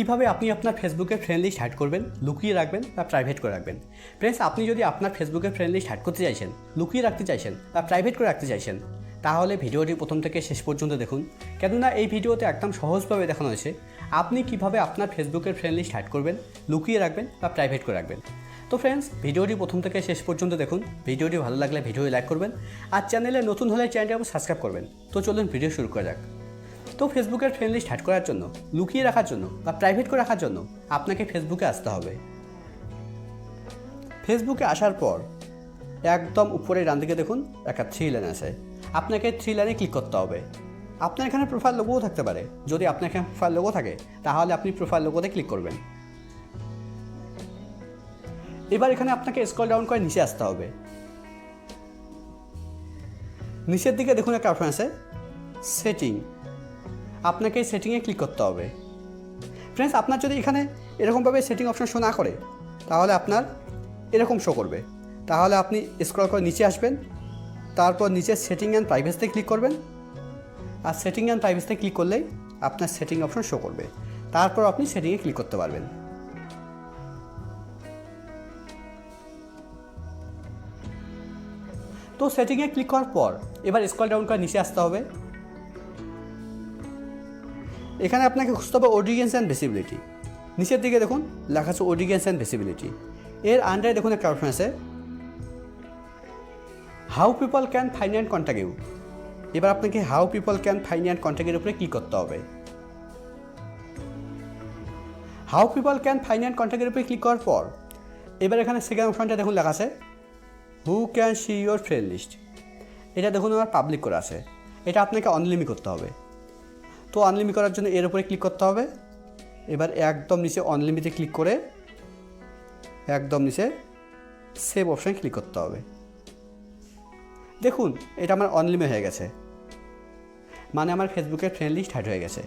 কীভাবে আপনি আপনার ফেসবুকের ফ্রেন্ড লিস্ট হ্যাড করবেন, লুকিয়ে রাখবেন বা প্রাইভেট করে রাখবেন? ফ্রেন্ডস আপনি যদি আপনার ফেসবুকের ফ্রেন্ড লিস্ট হ্যাড করতে চাইছেন, লুকিয়ে রাখতে চাইছেন বা প্রাইভেট করে রাখতে চাইছেন, তাহলে ভিডিওটি প্রথম থেকে শেষ পর্যন্ত দেখুন। কেননা এই ভিডিওতে একদম সহজভাবে দেখানো হয়েছে আপনি কীভাবে আপনার ফেসবুকের ফ্রেন্ড লিস্ট হ্যাড করবেন, লুকিয়ে রাখবেন বা প্রাইভেট করে রাখবেন। তো ফ্রেন্ডস ভিডিওটি প্রথম থেকে শেষ পর্যন্ত দেখুন। ভিডিওটি ভালো লাগলে ভিডিওটি লাইক করবেন আর চ্যানেলে নতুন হলে চ্যানেলটি সাবস্ক্রাইব করবেন। তো চলুন ভিডিও শুরু করা যাক। তো ফেসবুকের ফ্রেন্ড লিস্ট হ্যাড করার জন্য, লুকিয়ে রাখার জন্য বা প্রাইভেট করে রাখার জন্য আপনাকে ফেসবুকে আসতে হবে। ফেসবুকে আসার পর একদম উপরে ডান দিকে দেখুন, একটা থ্রি লাইন আছে। আপনাকে থ্রি লাইনে ক্লিক করতে হবে। আপনার এখানে প্রোফাইল লোগোও থাকতে পারে। যদি আপনার এখানে প্রোফাইল লোগো থাকে, তাহলে আপনি প্রোফাইল লোগোতে ক্লিক করবেন। এবার এখানে আপনাকে স্ক্রল ডাউন করে নিচে আসতে হবে। নিচের দিকে দেখুন একটা অপশন আছে সেটিং আপনাকে সেটিংয়ে ক্লিক করতে হবে। ফ্রেন্ডস আপনার যদি এখানে এরকমভাবে সেটিং অপশন শো না করে, তাহলে আপনার এরকম শো করবে। তাহলে আপনি স্ক্রল করে নিচে আসবেন, তারপর নিচে সেটিং অ্যান্ড প্রাইভেসিতে ক্লিক করবেন। আর সেটিং অ্যান্ড প্রাইভেসিতে ক্লিক করলেই আপনার সেটিং অপশন শো করবে। তারপর আপনি সেটিংয়ে ক্লিক করতে পারবেন। তো সেটিংয়ে ক্লিক করার পর, এবার স্ক্রল ডাউন করে নিচে আসতে হবে। এখানে আপনাকে খুঁজতে হবে অডিয়েন্স অ্যান্ড ভিসিবিলিটি নিচের দিকে দেখুন, লেখা আছে অডিয়েন্স অ্যান্ড ভিসিবিলিটি এর আন্ডারে দেখুন একটা অপশন আছে। How people can find and contact you এবার আপনাকে how people can find and কন্ট্যাক্টের উপরে ক্লিক করতে হবে। How people can find and কন্ট্যাক্টের উপরে ক্লিক করার পর, এবার এখানে সেকেন্ড অপশনটা দেখুন লেখা আছে। Who can see your friend list এটা দেখুন আমার পাবলিক করা আছে। এটা আপনাকে অনলিমি করতে হবে। তো আনলিমি করার জন্য এর উপরে ক্লিক করতে হবে। এবার একদম নিচে অনলিমিটে ক্লিক করে একদম নিচে সেভ অপশানে ক্লিক করতে হবে। দেখুন, এটা আমার অনলিমি হয়ে গেছে। মানে আমার ফেসবুকের ফ্রেন্ডলি স্টার্ট হয়ে গেছে।